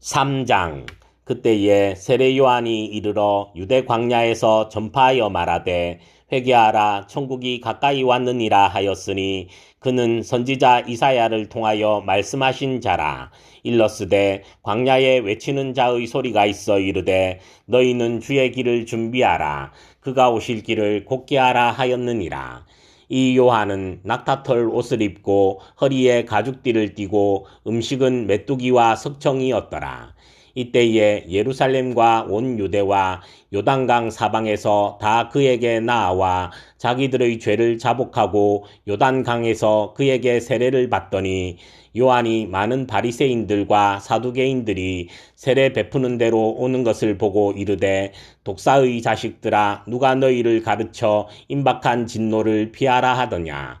3장. 그때에 세례 요한이 이르러 유대 광야에서 전파하여 말하되 회개하라 천국이 가까이 왔느니라 하였으니 그는 선지자 이사야를 통하여 말씀하신 자라. 일러스되 광야에 외치는 자의 소리가 있어 이르되 너희는 주의 길을 준비하라. 그가 오실 길을 곧게 하라 하였느니라 이 요한은 낙타털 옷을 입고 허리에 가죽띠를 띠고 음식은 메뚜기와 석청이었더라. 이때에 예루살렘과 온 유대와 요단강 사방에서 다 그에게 나아와 자기들의 죄를 자복하고 요단강에서 그에게 세례를 받더니 요한이 많은 바리새인들과 사두개인들이 세례 베푸는 대로 오는 것을 보고 이르되 독사의 자식들아 누가 너희를 가르쳐 임박한 진노를 피하라 하더냐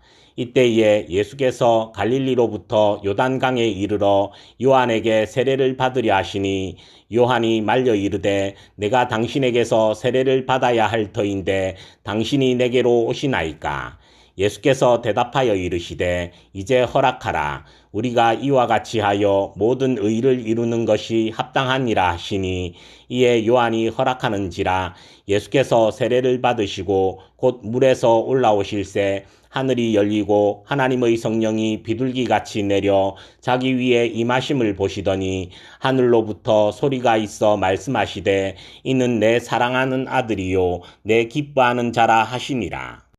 이때에 예수께서 갈릴리로부터 요단강에 이르러 요한에게 세례를 받으려 하시니 요한이 말려 이르되 내가 당신에게서 세례를 받아야 할 터인데 당신이 내게로 오시나이까 예수께서 대답하여 이르시되 이제 허락하라. 우리가 이와 같이 하여 모든 의를 이루는 것이 합당하니라 하시니 이에 요한이 허락하는지라. 예수께서 세례를 받으시고 곧 물에서 올라오실새 하늘이 열리고 하나님의 성령이 비둘기 같이 내려 자기 위에 임하심을 보시더니 하늘로부터 소리가 있어 말씀하시되 이는 내 사랑하는 아들이요. 내 기뻐하는 자라 하시니라.